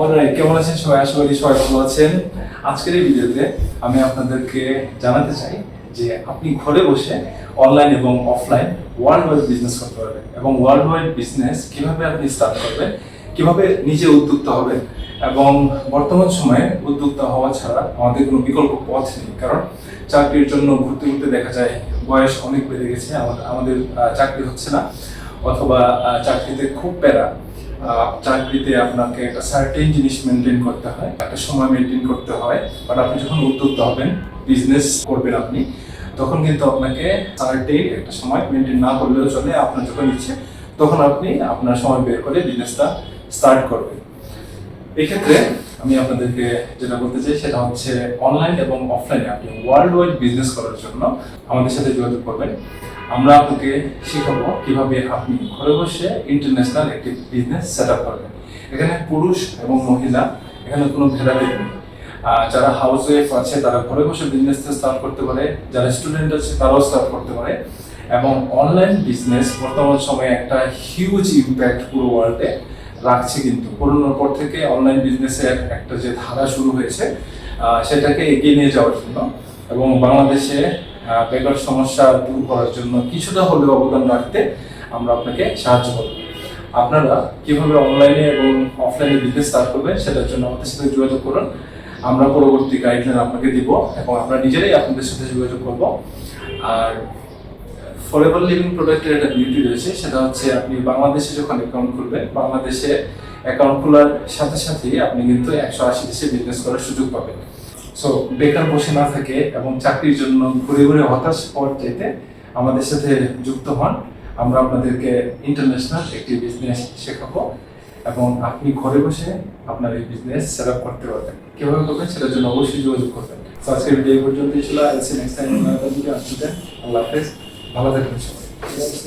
Alright কেমন আছেন সবাই? আশা করি সবাই ভালো আছেন। আজকের এই ভিডিওতে আমি আপনাদেরকে জানাতে চাই যে আপনি ঘরে বসে অনলাইন এবং অফলাইন ওয়ার্ল্ড ওয়াইড বিজনেস করতে পারবেন এবং ওয়ার্ল্ড ওয়াইড বিজনেস কীভাবে আপনি স্টার্ট করবেন, কীভাবে নিজে উদ্যোক্তা হবেন এবং বর্তমান সময়ে উদ্যোক্তা হওয়া ছাড়া আমাদের কোনো বিকল্প পথ নেই। কারণ চাকরির জন্য ঘুরতে ঘুরতে দেখা যায় বয়স অনেক বেড়ে গেছে, আমাদের চাকরি হচ্ছে না অথবা চাকরিতে খুব প্যারা। চাকরিতে আপনাকে একটা সার্টেন জিনিস মেনটেন করতে হয়, একটা সময় মেনটেন করতে হয়। বাট আপনি যখন উদ্যোক্তা হবেন বিজনেস করবেন আপনি, তখন কিন্তু আপনাকে সার্টেন একটা সময় মেনটেন না করলেও চলে, আপনার যখন ইচ্ছে, তখন আপনি আপনার সময় বের করে বিজনেসটা স্টার্ট করবেন। এক্ষেত্রে আমি আপনাদেরকে যেটা বলতে চাই, সেটা হচ্ছে অনলাইন এবং অফলাইনে আপনি ওয়ার্ল্ড ওয়াইড বিজনেস করার জন্য আমাদের সাথে যোগাযোগ করবেন। আমরা আপনাকে শেখাবো কীভাবে আপনি ঘরে বসে ইন্টারন্যাশনাল একটি বিজনেস সেট আপ করবেন। এখানে পুরুষ এবং মহিলা, এখানে কোনো ভেদাভেদ নেই। যারা হাউস ওয়াইফ আছে, তারা ঘরে বসে বিজনেস স্টার্ট করতে পারে। যারা স্টুডেন্ট আছে, তারাও স্টার্ট করতে পারে। এবং অনলাইন বিজনেস বর্তমান সময়ে একটা হিউজ ইম্প্যাক্ট পুরো ওয়ার্ল্ডে রাখছে কিন্তু। করোনার পর থেকে অনলাইন বিজনেসের একটা যে ধারা শুরু হয়েছে সেটাকে এগিয়ে নিয়ে যাওয়ার জন্য এবং বাংলাদেশে বেকার সমস্যা দূর করার জন্য কিছুটা হলেও অবদান রাখতে আমরা আপনাকে সাহায্য করব। আপনারা কীভাবে অনলাইনে এবং অফলাইনে বিজনেস স্টার্ট করবেন সেটার জন্য আমাদের সাথে যোগাযোগ করুন। আমরা পরবর্তী গাইডলাইন আপনাকে দিব এবং আমরা নিজেরাই আপনাদের সাথে যোগাযোগ করব। আর ফরেভার লিভিং প্রোডাক্টের একটা বিউটি রয়েছে, সেটা হচ্ছে আপনি বাংলাদেশে যখন অ্যাকাউন্ট খুলবেন, বাংলাদেশে অ্যাকাউন্ট খোলার সাথে সাথেই আপনি কিন্তু একশো আশি দেশে বিজনেস করার সুযোগ পাবেন। সো বেকার বসে না থাকে এবং চাকরির জন্য ঘুরে ঘুরে হতাশ হওয়ার চাইতে আমাদের সাথে যুক্ত হন। আমরা আপনাদেরকে ইন্টারন্যাশনাল একটি বিজনেস শেখাবো এবং আপনি ঘরে বসে আপনার এই বিজনেস সেট আপ করতে পারবেন। কীভাবে করবেন সেটার জন্য অবশ্যই যোগাযোগ করবেন। তো আজকের ভিডিও এই পর্যন্তই ছিল। আইসি নেক্সট টাইম আল্লাহ হাফেজ। ভালো থাকবেন।